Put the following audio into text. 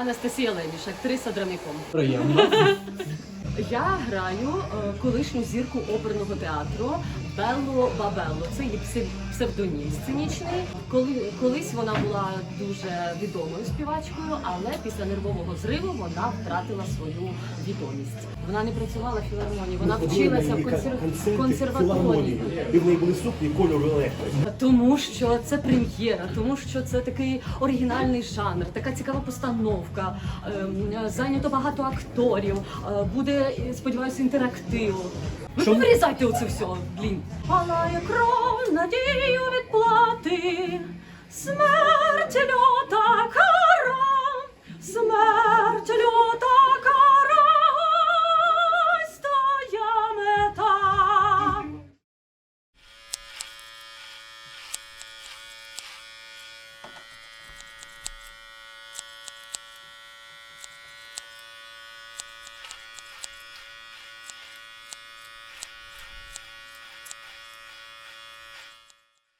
Анастасія Лебіш, актриса драміком. Приємно. Я граю е, колишню зірку оперного театру Беллу Бабелло. Це її псевдонім сценічний. Коли колись вона була дуже відомою співачкою, але після нервового зриву вона втратила свою відомість. Вона не працювала в філармонії, вона вчилася в консер... консерваторії. І в неї були сукні кольору електрики. Тому що це прем'єра, тому що це такий оригінальний жанр, така цікава постановка. ем, Зайнято багато акторів. е, Буде, сподіваюся, інтерактив. Ви Чому? повирізайте оце все, блін. Палає кров, надію відплати. Смерть люта кара, смерть люта кара, ось твоя мета.